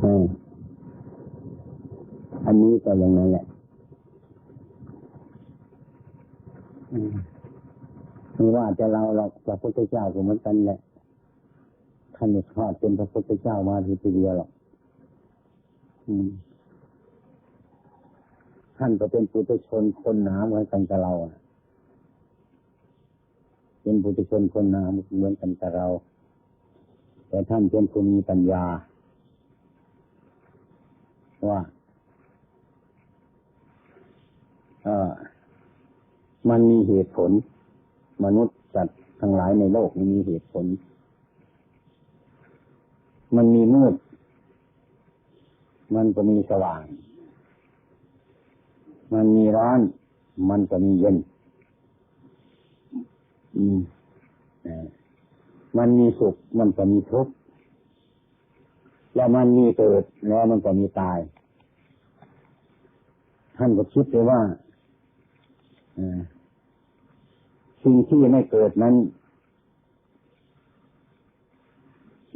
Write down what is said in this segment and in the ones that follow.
อืมอันนี้ก็อย่างนั้นแหละไม่ว่าจะเราเราพระพุทธเจ้าก็เหมือนกันแหละท่านทอดเป็นพระพุทธเจ้ามาทีเดียวหรอกท่านก็เป็นปุถุชนคนหนาเหมือนกันกับเราเป็นปุถุชนคนหนาเหมือนกันกับเรา แต่ท่านเป็นผู้มีปัญญา ว่าเออมันมีเหตุผล มนุษย์จัดทั้งหลายในโลกนี้มีเหตุผล มันมีมืด มันก็มีสว่าง มันมีร้อน มันก็มีเย็น อืมมันมีสุข มันก็มีทุกข์ แล้วมันมีเกิดแล้วมันก็มีตาย ท่านก็คิดไปว่าสิ่งที่ไม่เกิดนั้น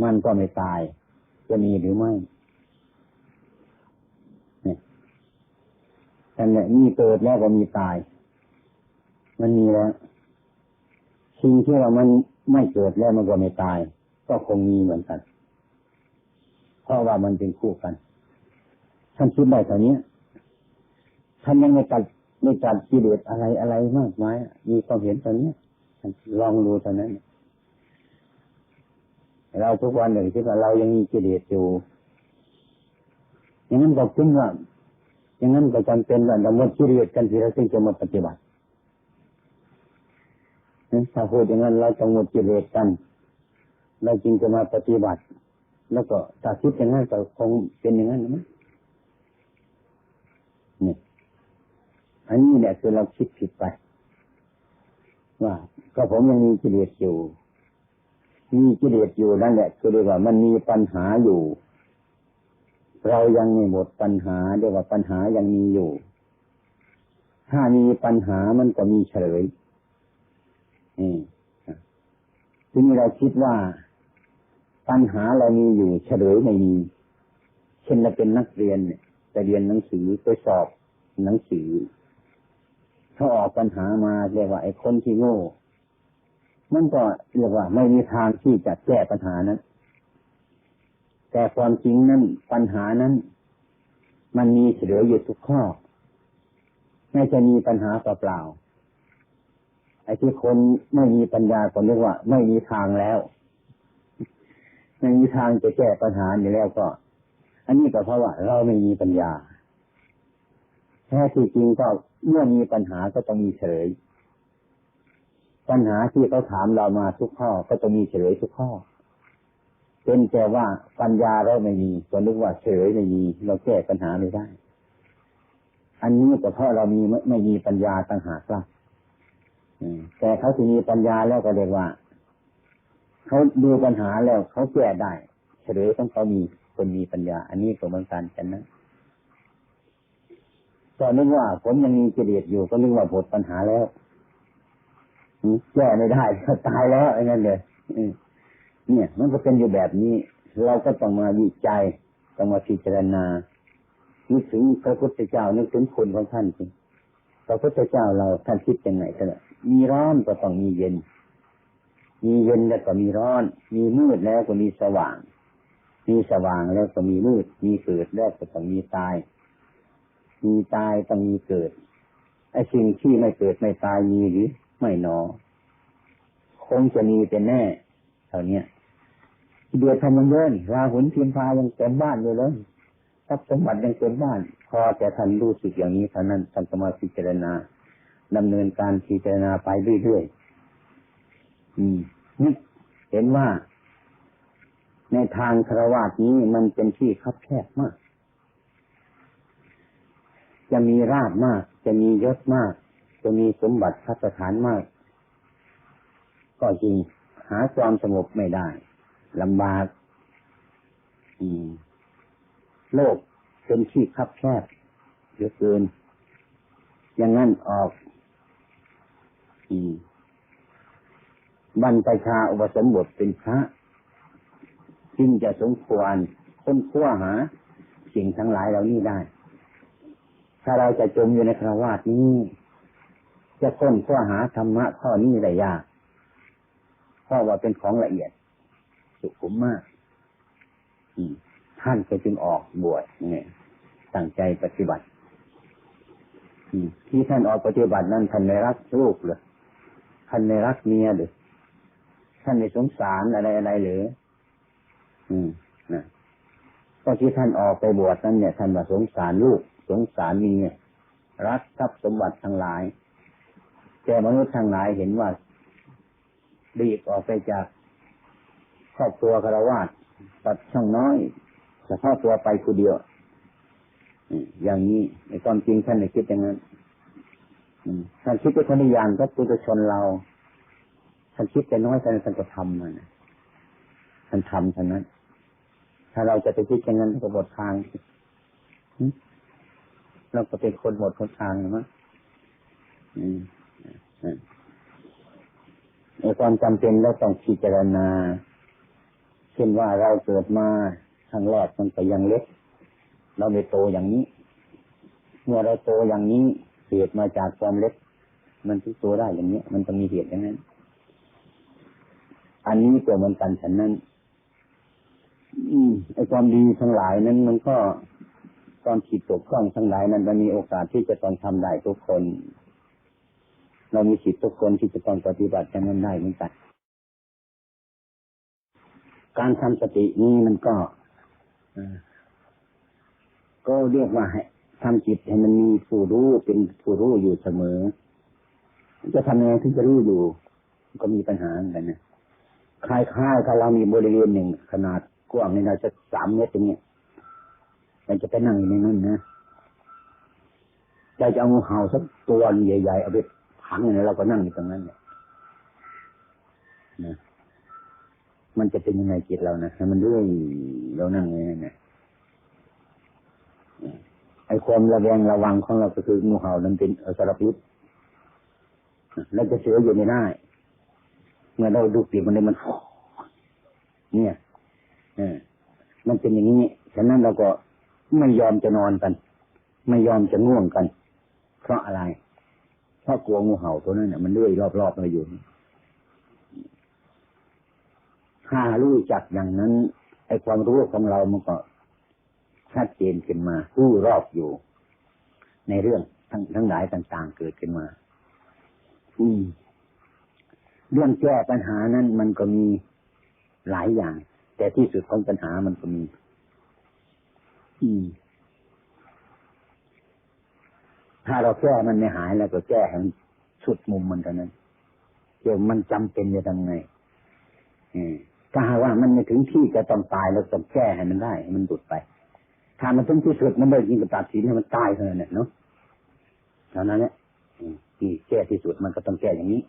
มันก็ไม่ตาย จะมีหรือไม่นี่แต่เนี่ยมีเกิดแล้วก็มีตาย มันมีแล้ว สิ่งที่เรามันไม่เกิดแล้วมันก็ไม่ตาย ก็คงมีเหมือนกัน เพราะว่ามันเป็นคู่กัน ท่านคิดได้เท่านี้ท่านยังไม่ตัดไม่ตัดกิเลสอะไรอะไรมากมายมีความเห็นตอนนี้ลองดูตอนนั้น เราทุกวันหนึ่งคิดว่าเรายังมีกิเลสอยู่อย่างนั้นก็คิดว่าอย่างนั้นก็จำเป็นว่าเราหมดกิเลสกันทีเราจึงจะมาปฏิบัติถ้าพูดอย่างนั้นเราจะหมดกิเลสกันเราจึงจะมาปฏิบัติ แล้วก็ถ้าคิดอย่างนั้นก็คงเป็นอย่างนั้นนะนี่ยอันนี้เนี่ยคือเราคิดผิดไป ว่า ก็ผมยังมีกิเลสอยู่ มีกิเลสอยู่นั่นแหละคือเรียกว่ามันมีปัญหาอยู่ เรายังไม่หมดปัญหาเรียกว่าปัญหายังมีอยู่ ถ้ามีปัญหามันก็มีเฉลยทีนี้เราคิดว่า ปัญหาเรามีอยู่เฉลยไม่มี เช่นเราเป็นนักเรียนเนี่ยจะเรียนหนังสือไปสอบหนังสือถ้าออกปัญหามาเรียกว่าไอ้คนที่โง่มันก็เรียกว่าไม่มีทางที่จะแก้ปัญหานั้น แต่ความจริงนั้นปัญหานั้น มันมีเฉลยอยู่ทุกข้อไม่จะมีปัญหาเปล่าไอ้ที่คนไม่มีปัญญาก็เรียกว่า ไม่มีทางแล้ว ไม่มีทางจะแก้ปัญหาอยู่แล้วก็ อันนี้ก็เพราะว่าเราไม่มีปัญญาแท้ที่จริงก็เมื่อมีปัญหาก็ต้องมีเฉลย ปัญหาที่เขาถามเรามาทุกข้อก็ต้องมีเฉลยทุกข้อเป็นแต่ว่าปัญญาเราไม่มีก็นึกว่าเฉลยไม่มีเราแก้ปัญหาไม่ได้ อันนี้ก็เพราะเรามีไม่มีปัญญาต่างหากล่ะแต่เขาที่มีปัญญาแล้วก็เรียกว่า เขาดูปัญหาแล้วเขาแก้ได้เฉลยต้องเขามีคนมีปัญญา อันนี้ก็เหมือนกันกันนะก็นึกว่าผมยังมีกิเลสอยู่ก็นึกว่าหมดปัญหาแล้วแก้ไม่ได้ก็ตายแล้วอย่างนั้นเลยเนี่ย มันก็เป็นอยู่แบบนี้ เราก็ต้องมาวิจัยต้องมาพิจารณานึกถึงพระพุทธเจ้านึกถึงคุณของท่านจริงพระพุทธเจ้าเราท่านคิดยังไงกันมีร้อนก็ต้องมีเย็น มีเย็นแล้วก็มีร้อน มีมืดแล้วก็มีสว่าง มีสว่างแล้วก็มีมืด มีเกิดแล้วก็ต้องมีตาย มีตายต้องมีเกิดไอ้สิ่งที่ไม่เกิดไม่ตายมีหรือไม่หนอ คงจะมีเป็นแน่เท่านี้เดือดทำมันเยินราหุนเพียนพายังเต็มบ้านเลยเลยทรัพย์สมบัติยังเต็มบ้าน พอแต่ท่านรู้สึกอย่างนี้เท่านั้นท่านก็มาพิจารณาดำเนินการพิจารณาไปเรื่อยๆ นี่เห็นว่า ในทางคารวะนี้มันเป็นที่คับแคบมาก จะมีราบมาก จะมียศมาก จะมีสมบัติพัฒฐานมาก ก็จริงหาความสงบไม่ได้ลำบากโลกเป็นที่คับแคบเยอะเกินอย่างนั้นออก บรรพชาอุปสมบทเป็นพระจึงจะสมควรค้นคว้าหา สิ่งทั้งหลายเหล่านี้ได้ ถ้าเราจะจมอยู่ในคราวาสนี้ จะค้นคว้าหาธรรมะข้อนี้ได้ยากเพราะว่าเป็นของละเอียด สุขุมมากท่านก็จึงออกบวชเนี่ยตั้งใจปฏิบัติที่ท่านออกปฏิบัตินั้นท่านในรักลูกหรือท่านในรักเมียหรือ ท่านในสงสารอะไรอะไรหรือ อืมนะก็ที่ท่านออกไปบวชนั้นเนี่ยท่านมาสงสารลูก สงสารเมียรักทรัพย์สมบัติทั้งหลาย แต่มนุษย์ทั้งหลายเห็นว่าดีบออกไปจากครอบครัวคารวาสตัดช่องน้อยเฉพาะตัวไปคนเดียวอย่างนี้ในความจริงท่านไม่คิดอย่างนั้นท่านคิดเป็นคนอย่างก็ปุถุชนเรา ท่านคิดแต่น้อยท่านท่านก็ทำมันท่านทำท่านนั้น ถ้าเราจะไปคิดอย่างนั้นก็หมดทางเราก็เป็นคนหมดคนทางมั้งในความจำเป็นเราต้องพิจารณา เช่นว่าเราเกิดมาครั้งแรกมันก็ยังเล็ก เราไม่โตอย่างนี้ เมื่อเราโตอย่างนี้เหตุมาจากความเล็ก มันทุกตัวได้อย่างนี้มันต้องมีเหตุอย่างนั้น อันนี้ก็เหมือนกันฉันนั้น อืมไอ้ความดีทั้งหลายนั้นมันก็ตอนขีดตกต้องทั้งหลายนั้นมันมีโอกาสที่จะต้องทำได้ทุกคน เรามีสิทธิ์ทุกคนที่จะต้องปฏิบัติกันนั้นได้เหมือนกันการทำสตินี้มันก็ก็เรียกว่าให้ทำจิตให้มันมีผู้รู้เป็นผู้รู้อยู่เสมอ จะทำยังไงถึงจะรู้อยู่ ก็มีปัญหาเหมือนกันนะ คล้ายๆถ้าเรามีบริเวณหนึ่งขนาดกว้างในเราจะสามเมตรอย่างเงี้ยมันจะไปนั่งอยู่ในนั้นนะใจจะเอางูเห่าสักตัวใหญ่ๆเอาไปขังอย่างนี้เราก็นั่งอยู่ตรงนั้นเนี่ยนะมันจะเป็นยังไงจิตเรานะมันเรื่อยเรานั่งอย่างนี้นะไอ้ความระแวงระวังของเราก็คืองูเห่านั้นเป็นอสรพิษแล้วจะเสืออยู่ไม่ได้ เมื่อเราดูปีกมันเลยมันเนี่ยเออมันเป็นอย่างนี้ฉะนั้นเราก็ไม่ยอมจะนอนกัน ไม่ยอมจะง่วงกัน เพราะอะไร เพราะกลัวงูเห่าตัวนั้นเนี่ยมันเลื่อยรอบๆมาอยู่ ถ้ารู้จักอย่างนั้น ไอ้ความรู้ของเรามันก็ชัดเจนขึ้นมารู้รอบอยู่ ในเรื่องทั้งทั้งหลายต่าง ๆ เกิดขึ้นมา อืม เรื่องแก้ปัญหานั้นมันก็มีหลายอย่าง แต่ที่สุดของปัญหามันก็มี อืมถ้าเราแก้มันไม่หายแล้วก็แก้ให้มันสุดมุมมันเท่านั้นเดี๋ยวมันจำเป็นจะทำไงอถ้าหาว่ามันไม่ถึงที่จะต้องตายเราต้องแก้ให้มันได้มันดุดไป ถ้ามันถึงที่สุดมันเลยยิงกับตัดสินให้มันตายเท่านั้นเนาะเท่านั้นแหละที่แก้ที่สุดมันก็ต้องแก้อย่างนี้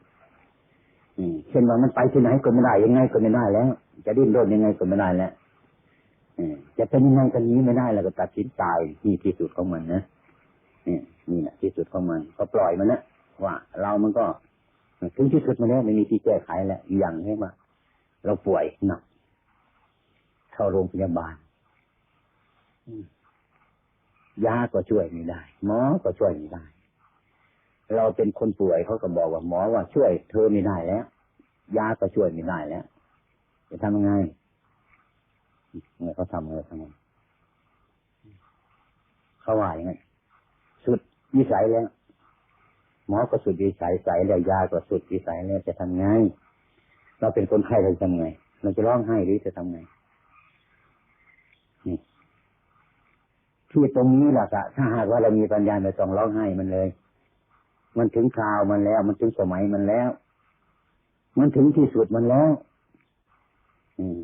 เช่นว่ามันไปที่ไหนก็ไม่ได้ยังไงก็ไม่ได้แล้ว จะดิ้นรนยังไงก็ไม่ได้แล้วจะเป็นยังไงกันนี้ไม่ได้แล้วก็ตัดสินตายนี่ที่สุดของมันนะนี่นี่แหละที่สุดของมัน ก็ปล่อยมันนะว่า เรามันก็ถึงที่สุดมาแล้วไม่มีที่แก้ไขแล้วอย่างใช่ไหมเราป่วยหนักเข้าโรงพยาบาลยาก็ช่วยไม่ได้หมอก็ช่วยไม่ได้ เราเป็นคนป่วยเขาก็บอกว่าหมอว่าช่วยเธอไม่ได้แล้ว ยาก็ช่วยไม่ได้แล้ว จะทำยังไงเนี่ยเขาทำอะไรทำไงเขาว่าอย่างไงสุดวิสัยแล้ว หมอก็สุดวิสัยใส่แล้วยาก็สุดวิสัยแล้วจะทำไง เราเป็นคนไข้เราจะทำไง เราจะร้องไห้หรือจะทำไงนี่ที่ตรงนี้แหละกะถ้าหากว่าเรามีปัญญาเราต้องร้องไห้มันเลย มันถึงคราวมันแล้ว มันถึงสมัยมันแล้ว มันถึงที่สุดมันแล้ว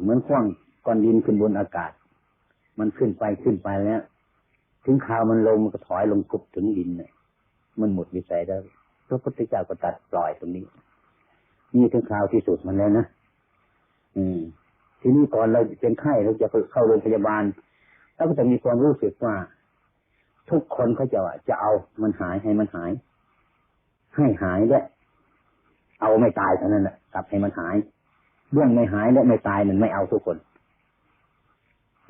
เหมือนคว้างก้อนดินขึ้นบนอากาศ มันขึ้นไปขึ้นไปแล้ว ถึงคราวมันลงมันก็ถอยลงกุบถึงดินเนี่ยมันหมดวิสัยแล้วพระพุทธเจ้าก็ตัดปล่อยตรงนี้ นี่ถึงคราวที่สุดมันแล้วนะอืม ทีนี้ก่อนเราเป็นไข้เราจะเข้าโรงพยาบาลเราก็จะมีความรู้สึกว่า ทุกคนเขาจะจะเอามันหายให้มันหาย ให้หายและเอาไม่ตายเท่านั้นแหละกลับให้มันหาย เรื่องไม่หายและไม่ตายมันไม่เอาทุกคน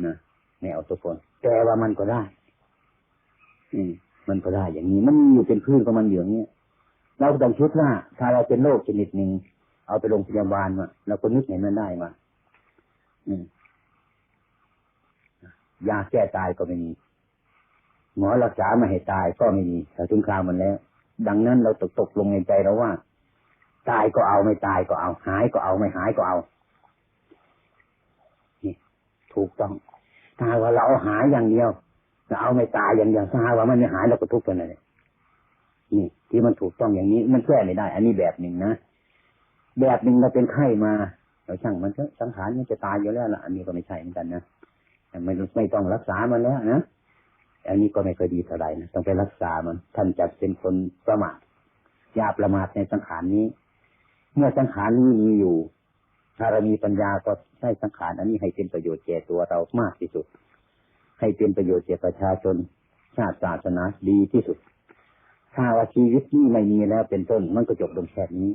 นะไม่เอาทุกคนแต่ว่ามันก็ได้ อืมมันก็ได้อย่างนี้ มันมีอยู่เป็นพื้นของมันอยู่อย่างนี้เราต้องคิดว่าถ้าเราเป็นโรคชนิดหนึ่งเอาไปโรงพยาบาลมาเราก็นึกเห็นมันได้มาอืมยาแก้ตายก็ไม่มีหมอรักษาไม่ให้ตายก็ไม่มีแต่ถึงคราวมันแล้ว ดังนั้นเราตกตกลงในใจเราว่า ตายก็เอาไม่ตายก็เอา หายก็เอาไม่หายก็เอานี่ถูกต้องถ้าว่าเราเอาหายอย่างเดียวเราเอาไม่ตายอย่างเดียวถ้าว่ามันไม่หายเราก็ทุกข์กันเลยนี่ ที่มันถูกต้องอย่างนี้ มันแก้ไม่ได้ อันนี้แบบหนึ่งนะแบบหนึ่งเราเป็นไข้มาเราช่างมันสังขารมันจะตายอยู่แล้วล่ะ อันนี้ก็ไม่ใช่เหมือนกันนะไม่ไม่ต้องรักษามันแล้วนะ อันนี้ก็ไม่เคยดีเท่าไหร่นะต้องไปรักษามัน ท่านจะเป็นคนประมาทยาประมาทในสังขารนี้ เมื่อสังขารนี้มีอยู่ ถ้าเรามีปัญญาก็ใช้สังขารอันนี้ให้เป็นประโยชน์แก่ตัวเรามากที่สุด ให้เป็นประโยชน์แก่ประชาชน ชาติศาสนาดีที่สุด ถ้าว่าชีวิตนี้ไม่มีแล้วเป็นต้นมันก็จบลงแค่นี้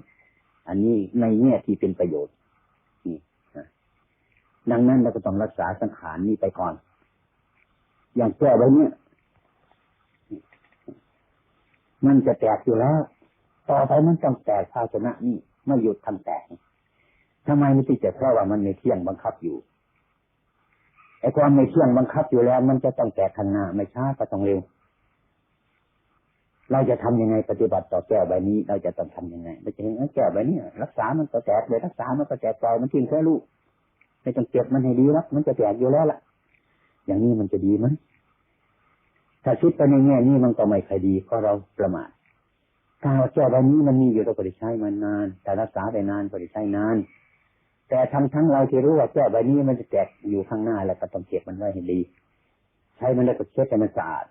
อันนี้ในแง่ที่เป็นประโยชน์นี่ดังนั้นเราก็ต้องรักษาสังขารนี้ไปก่อน อย่างแก้ว้เนี่ยมันจะแตกอยู่แล้ว ต่อไปมันต้องแตกภาชนะนี่ไม่หยุดทำแตกทำไมไม่ติดจะเพราะว่ามันในเที่ยงบังคับอยู่ไอ้ความในเที่ยงบังคับอยู่แล้ว มันจะต้องแตกข้างหน้าไม่ช้าก็ต้องเร็ว เราจะทำยังไงปฏิบัติต่อแก้วใบนี้ เราจะต้องทํำยังไงเราจะเห็นแก้วใบนี้รักษามันก็แตกเลยรักษามันก็แตกปล่อยมันทิ้งแค่ลูกไม่ต้องเก็บมันให้ดีแล้วมันจะแตกอยู่แล้วล่ะ อย่างนี้มันจะดีไหม ถ้าคิดไปในแง่นี้มันก็ไม่คดีเพราะเราประมาทถ้าแก้วใบนี้มันมีอยู่เราก็ได้ใช้มันนานแต่รักษาได้นานก็ได้ใช้นาน แต่ทั้งทั้งเราที่รู้ว่าแก้วใบนี้มันจะแตกอยู่ข้างหน้าแล้วก็ต้องเก็บมันไว้ให้ดี ใช้มันแล้วก็เช็ดให้มันสะอาด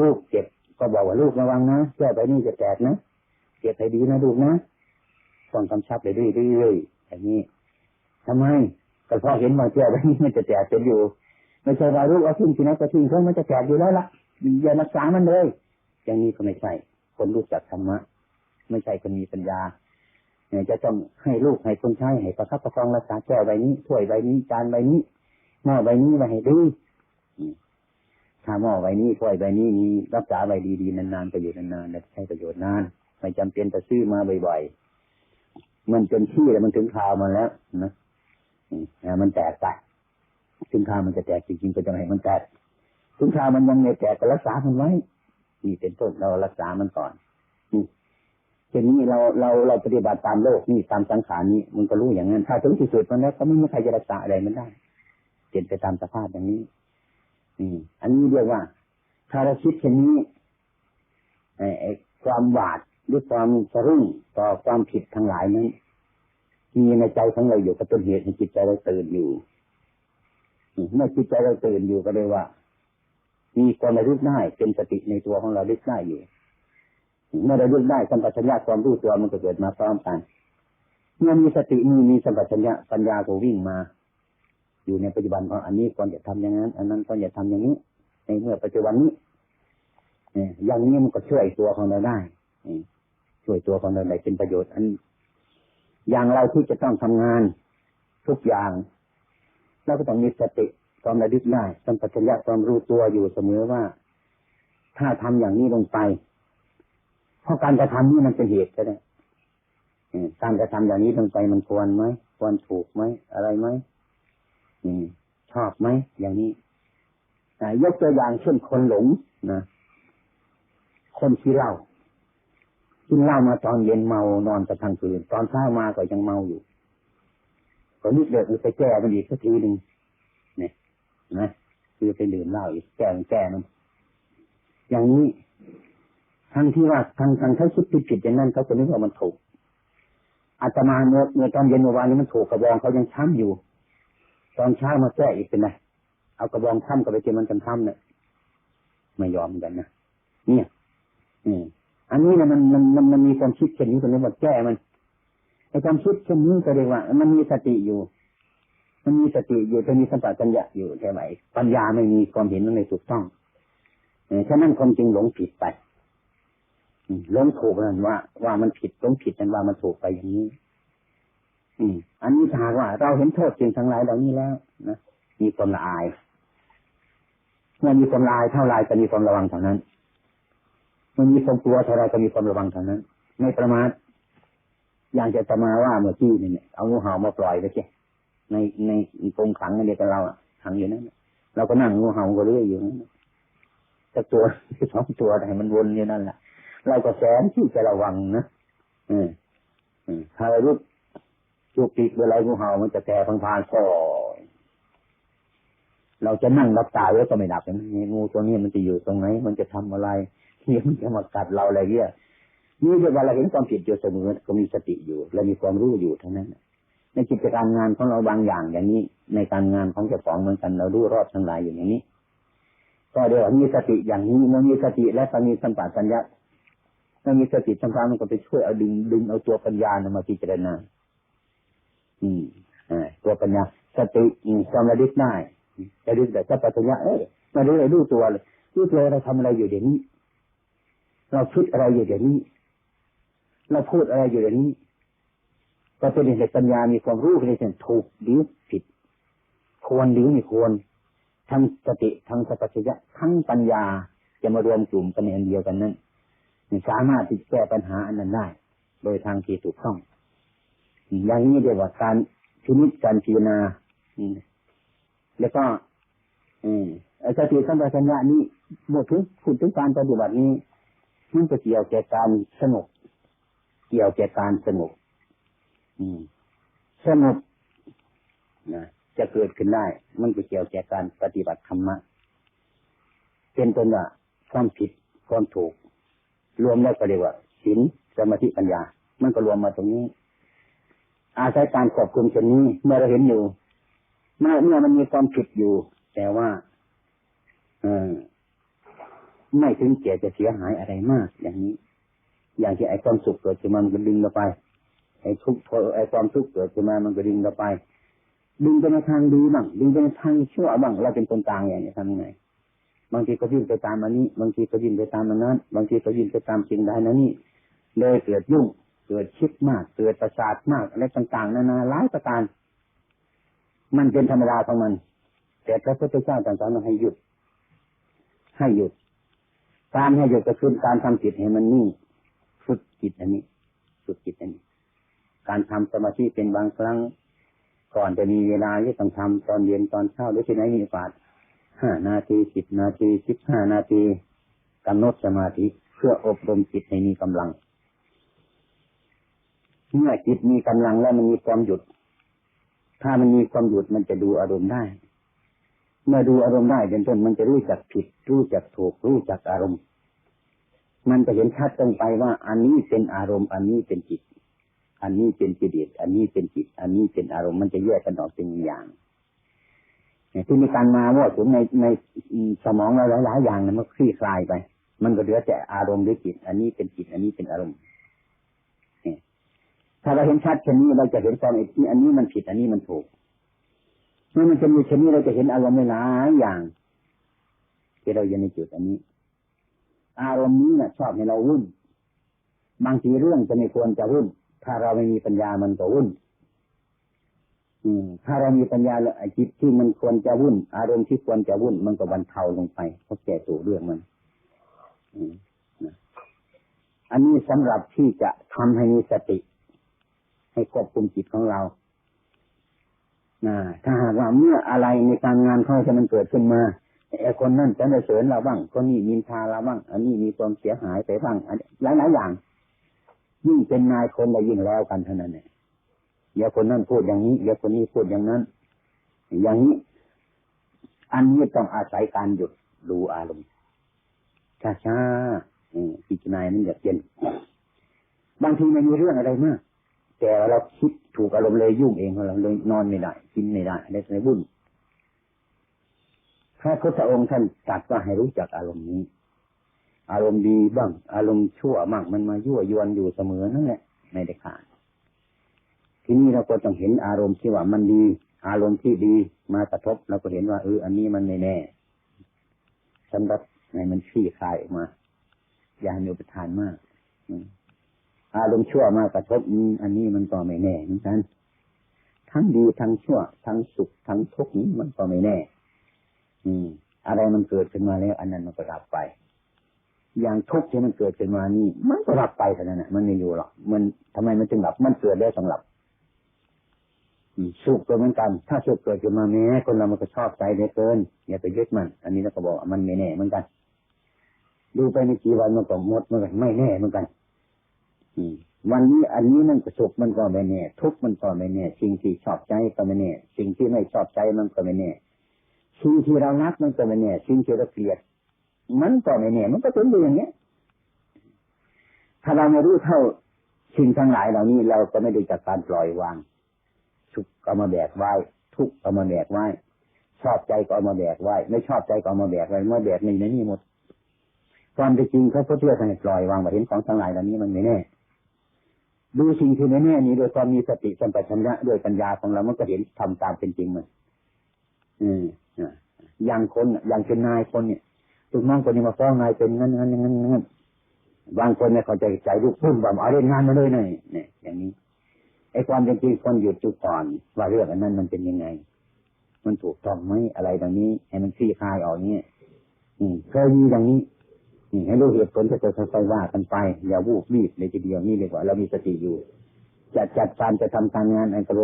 ลูกเจ็บก็บอกว่าลูกระวังนะแก้วใบนี้จะแตกนะเก็บให้ดีนะลูกนะต้องกำชับไปเรื่อยๆอย่างนี้ทำไมก็เพราะเห็นว่าแก้วใบนี้มันจะแตกเป็นอยู่ ไม่ใช่ว่าลูกเอาทิ้งที่ไหนก็ทิ้งเขามันจะแตกอยู่แล้วล่ะอย่ารักษามันเลย อย่างนี้ก็ไม่ใช่ คนรู้จักธรรมะ ไม่ใช่คนมีปัญญาเนี่ยจะต้องให้ลูกให้คนใช้ให้ประคับประคองรักษาแก้วใบนี้ถ้วยใบนี้จานใบนี้หม้อใบนี้ไว้ให้ดีถ้าหม้อใบนี้ถ้วยใบนี้มีรักษาใบดีๆนานๆประโยชน์นานๆใช้ประโยชน์นานไม่จำเป็นจะซื้อมาบ่อยๆมันจนที่แล้วมันถึงคราวมันแล้วนะมันแตกไป ถึงครามันจะแตกจริงๆก็จะให้มันแตกถึงครามันยังไม่แตกก็รักษามันไว้นี่เป็นต้นเรารักษามันก่อนนี่เช่นนี้เราเราเราปฏิบัติตามโลกนี่ตามสังขารนี้มันก็รู้อย่างนั้นถ้าถึงที่สุดมันแล้วก็ไม่มีใครจะรักษาอะไรมันได้เป็นไปตามสภาพอย่างนี้อืมอันนี้เรียกว่า ถ้าเราคิดเช่นนี้ไอ้ความหวาดหรือความสะรุ่งต่อความผิดทั้งหลายนั้นมีในใจของเราอยู่กระตุ้นเหตุให้จิตใจเราตื่นอยู่ เมื่อจิตใจเราตื่นอยู่ก็เลยว่า มีความระลึกได้เป็นสติในตัวของเราลึกได้อยู่เมื่อเราลึกได้สัมปชัญญะความรู้ตัวมันก็เกิดมาพร้อมกันเมื่อมีสติมีมีสัมปชัญญะปัญญาก็วิ่งมา อยู่ในปัจจุบันของอันนี้ควรจะทำอย่างนั้น อันนั้นควรจะทำอย่างนี้ ในเมื่อปัจจุบันนี้อย่างนี้มันก็ช่วยตัวของเราได้ช่วยตัวของเราได้เป็นประโยชน์ อัน อย่างเราที่จะต้องทำงาน ทุกอย่าง เราก็ต้องมีสติความระลึกได้สัมปชัญญะความรู้ตัวอยู่เสมอว่า ถ้าทำอย่างนี้ลงไป เพราะการกระทำนี้มันเป็นเหตุใช่ไหมการกระทำอย่างนี้ลงไปมันควรไหมควรถูกไหมอะไรไหมชอบไหมอย่างนี้ยกตัวอย่างเช่นคนหลงนะคนที่เล่ากินเหล้ามาตอนเย็นเมานอนกระทั่งคืนตอนเช้ามาก็ยังเมาอยู่ ก็นึกเดือดไปแก้มันอีกสักทีหนึ่งเนี่ยนะคือไปดื่มเหล้าอีกแก้แก้มันอย่างนี้ทั้งที่ว่าทางทางเขาคิดผิดอย่างนั้นเขาจะนึกว่ามันถูกอาตมาเมื่อเมื่อตอนเย็นเมื่อวานนี้มันถูกกระบองเขายังช้ำอยู่ ตอนเช้ามาแก้อีกเป็นไงเอากระบองช้ำกับไปเจมันกันช้ำเนี่ยไม่ยอมกันนะเนี่ยอืมอันนี้นะมันมันมันมันมีความคิดเช่นนี้ตรงนี้ว่าแก้มัน ไอ้ความคิดเช่นนี้ก็เรียกว่า มันมีสติอยู่ มันมีสติอยู่จะมีสัมปชัญญะอยู่ใช่ไหมปัญญาไม่มีความเห็นนั้นในถูกต้องฉะนั้นความจริงหลงผิดไปหลงถูกนั่นว่า ว่ามันผิดหลงผิดนั่นว่ามันถูกไปอย่างนี้ อืม อันนี้ถ้าว่า เราเห็นโทษจริงทั้งหลายเหล่านี้แล้วนะมีความละอายเมื่อมีความลายเท่าไรจะมีความระวังเท่านั้นเมื่อมีความกลัวเท่าไรก็มีความระวังเท่านั้น ไม่ประมาท อย่างจะจะมาว่าเมื่อกี้นี่เนี่ยเอางูเห่ามาปล่อยไปเช่ในในกรงขังในเดียวกับเราอะขังอยู่นั้นเราก็นั่งงูเห่าก็เรื่อยอยู่นั้นสักตัวสองตัวให้มันวนอยู่นั่นแหละเราก็แสนที่จะระวังนะเออถ้าเรารู้จุกจิกเวลางูเห่ามันจะแผ่พังพานคอเราจะนั่งรับตาไว้ก็ไม่ดับนะงูตัวนี้มันจะอยู่ตรงไหน มันจะทำอะไรที่มันจะมากัดเราอะไรเงี้ย นี่เวลาเห็นความผิดอยู่เสมอก็มีสติอยู่ และมีความรู้อยู่ทั้งนั้นในกิจการงานของเราบางอย่างอย่างนี้ ในการงานของเจ้าของเหมือนกันเรารู้รอบทั้งหลายอย่างนี้ ก็เดี๋ยวมีสติอย่างนี้มันมีสติและมีสัมปชัญญะมันมีสติสัมปชัญญะมันก็ไปช่วยเอาดึงดึงเอาตัวปัญญามาพิจารณาอืมอ่าตัวปัญญาสติจำระลึกได้ระลึกแต่สัมปชัญญะเอ้ยมาดูเลยดูตัวเลยดูตัวเราทำอะไรอยู่เดี๋ยวนี้ เราคิดอะไรอยู่เดี๋ยวนี้ เราพูดอะไรอยู่เดี๋ยวนี้ก็เป็นเหตุปัญญามีความรู้ในเช่นถูกหรือผิด ควรหรือไม่ควร ทั้งสติทั้งสัพพัญญะทั้งปัญญาจะมารวมกลุ่มกันในอันเดียวกันนั้นสามารถที่แก้ปัญหาอันนั้นได้ โดยทางที่ถูกต้องอย่างนี้เรียกว่าการพินิจการพิจารณาแล้วก็อสติสัมปชัญญะนี้บทถึงพูดถึงการปฏิบัตินี้มันจะเกี่ยวแก่การสงบ เกี่ยวแก่การสงบสงบนะจะเกิดขึ้นได้ มันก็เกี่ยวแก่การปฏิบัติธรรมะเป็นต้นว่าความผิดความถูก รวมแล้วก็เรียกว่าศีลสมาธิปัญญา มันก็รวมมาตรงนี้ อาศัยการควบคุมชนนี้ เมื่อเราเห็นอยู่เมื่อเมื่อมันมีความผิดอยู่ แต่ว่า เออไม่ถึงแก่จะเสียหายอะไรมากอย่างนี้ อย่างที่ไอ้ความสุขเกิดขึ้นมามันก็ดึงเราไป ไอ้ทุกข์ไอ้ความทุกข์เกิดขึ้นมามันก็ดึงเราไป ดึงไปในทางดีบ้างดึงไปในทางชั่วบ้างเราเป็นคนต่างอย่างนี้ทำยังไงบางทีก็ยิ่งไปตามอันนี้ บางทีก็ยิ่งไปตามอันนั้น บางทีก็ยิ่งไปตามสิ่งใดนั้นนี่เลยเกิดยุ่ง เกิดคิดมาก เกิดประสาทมากอะไรต่างๆนานาหลายประการ มันเป็นธรรมดาของมัน แต่พระพุทธเจ้าตรัสว่าให้หยุด ให้หยุด การให้หยุดก็คือการทำจิตให้มันนิ่ง ฝึกจิตอันนี้ฝึกจิตอันนี้ การทำสมาธิเป็นบางครั้ง ก่อนจะมีเวลาที่ต้องทำตอนเย็นตอนเช้าหรือที่ไหนมีโอกาสห้านาทีสิบนาทีสิบห้านาทีกำหนดสมาธิเพื่ออบรมจิตให้มีกำลัง เมื่อจิตมีกำลังแล้วมันมีความหยุด ถ้ามันมีความหยุดมันจะดูอารมณ์ได้ เมื่อดูอารมณ์ได้เป็นต้นมันจะรู้จักผิด รู้จักถูก รู้จักอารมณ์ มันจะเห็นชัดตรงไปว่า อันนี้เป็นอารมณ์ อันนี้เป็นจิต อันนี้เป็นจิตอันนี้เป็นจิต อันนี้เป็นอารมณ์มันจะแยกกันออกเป็นอย่างที่มีการมาว่าถึงในในสมองเราหลายๆอย่างมันคลี่คลายไป มันก็เหลือแต่อารมณ์หรือจิต อันนี้เป็นจิต อันนี้เป็นอารมณ์ถ้าเราเห็นชัดเช่นนี้เราจะเห็นตอนที่อันนี้มันผิด อันนี้มันถูกเมื่อมันจะมีเช่นนี้เราจะเห็นอารมณ์หลายอย่างที่เราอยู่ในจุดอันนี้ อารมณ์นี้นะชอบให้เราวุ่น บางทีเรื่องจะไม่ควรจะวุ่น ถ้าเราไม่มีปัญญามันก็วุ่นถ้าเรามีปัญญาแล้วไอ้จิตที่มันควรจะวุ่น อารมณ์ที่ควรจะวุ่น มันก็บรรเทาลงไปเพราะแก่ตัวเรื่องมันอันนี้สำหรับที่จะทำให้มีสติ ให้ควบคุมจิตของเราถ้าหากว่าเมื่ออะไรในการงานเขาจะมันเกิดขึ้นมา ไอ้คนนั่นจะได้เสริญเราบ้างคนนี้มินทาเราบ้าง อันนี้มีความเสียหายไปบ้างหลายหลายอย่าง ยิ่งเป็นนายคนเรายิ่งแล้วกันเท่านั้นเนี่ยเดี๋ยวคนนั้นพูดอย่างนี้เดี๋ยวคนนี้พูดอย่างนั้น อย่างนี้ อันนี้ต้องอาศัยการหยุดดูอารมณ์ช้าๆพิจารณามันเย็นบางทีมันมีเรื่องอะไรมาก แต่เราคิดถูกอารมณ์เลยยุ่งเองเราเลยนอนไม่ได้กินไม่ได้ได้ในบุญพ ระพุทธองค์ท่านตรัสว่าให้รู้จักอารมณ์นี้ อารมณ์ดีบ้าง อารมณ์ชั่วบ้างมันมายั่วยวนอยู่เสมอนั่นแหละไม่ได้ขาดทีนี้เราก็ต้องเห็นอารมณ์ที่ว่ามันดี อารมณ์ที่ดีมากระทบเราก็เห็นว่าเอออันนี้มันไม่แน่สำหรับในมันขี้คายออกมา อย่าให้มีอุปทานมากอารมณ์ชั่วมากระทบอันนี้มันก็ไม่แน่เหมือนกันทั้งดีทั้งชั่ว ทั้งสุขทั้งทุกข์นี้มันก็ไม่แน่ อืม อะไรมันเกิดขึ้นมาแล้ว อันนั้นมันก็รับไป อย่างทุกข์ที่มันเกิดขึ้นมานี่มันก็รับไปเท่านั้นนะมันไม่อยู่หรอกมันทำไมมันจึงหลับ มันเกิดได้สำหรับสุขก็เหมือนกัน ถ้าสุขเกิดขึ้นมาแม้คนเรามันก็ชอบใจเหลือเกินอย่าไปยึดมัน อันนี้เราก็บอกว่ามันไม่แน่เหมือนกัน ดูไปในกี่วันมันก็หมดเหมันก็ไม่แน่เหมือนกัน อืมวันนี้อันนี้มันก็สุขมันก็ไม่แน่ ทุกข์มันก็ไม่แน่ สิ่งที่ชอบใจก็ไม่แน่ สิ่งที่ไม่ชอบใจมันก็ไม่แน่ สิ่งที่เรารักมันก็ไม่แน่สิ่งที่เราเกลียด มันก็ไม่แน่มันก็เป็นอยู่อย่างเนี้ย ถ้าเราไม่รู้เท่าสิ่งทั้งหลายเหล่านี้เราก็ไม่ได้จากการปล่อยวางสุขก็เอามาแบกไว้ ทุกเอามาแบกไว้ ชอบใจก็เอามาแบกไว้ ไม่ชอบใจก็เอามาแบกไว้เมื่อแบกในนี้หมดความเป็นจริงเขาเพื่อให้ปล่อยวางว่าเห็นของทั้งหลายเหล่านี้มันไม่แน่ดูสิ่งที่ไม่แน่นี้โดยความมีสติสัมปชัญญะด้วยปัญญาของเรามันก็เห็นทำตามเป็นจริงมันอืม อย่างคนอย่างเป็นนายคนเนี่ยลูกน้องคนนี้มาฟ้องนายเป็นงั้นงั้นงั้นงั้นบางคนเนี่ยเขาใจใจลูกพุ่มแบบเอาเล่นงงานมาเลยเนี่ยเนี่ยอย่างนี้ไอ้ความเป็นจริงคนหยุดจุดก่อนว่าเรื่องอันนั้นมันเป็นยังไง มันถูกต้องไหมอะไรดังนี้ ให้มันคลี่คลายออกเนี่ยอืมเคยมีอย่างนี้นี่ให้รู้เหตุผลก็จะค่อยว่ากันไปอย่าวูบรีบเลยทีเดียวนี่เลยกว่าเรามีสติอยู่จะจัดการจะทำการงานอันกระโด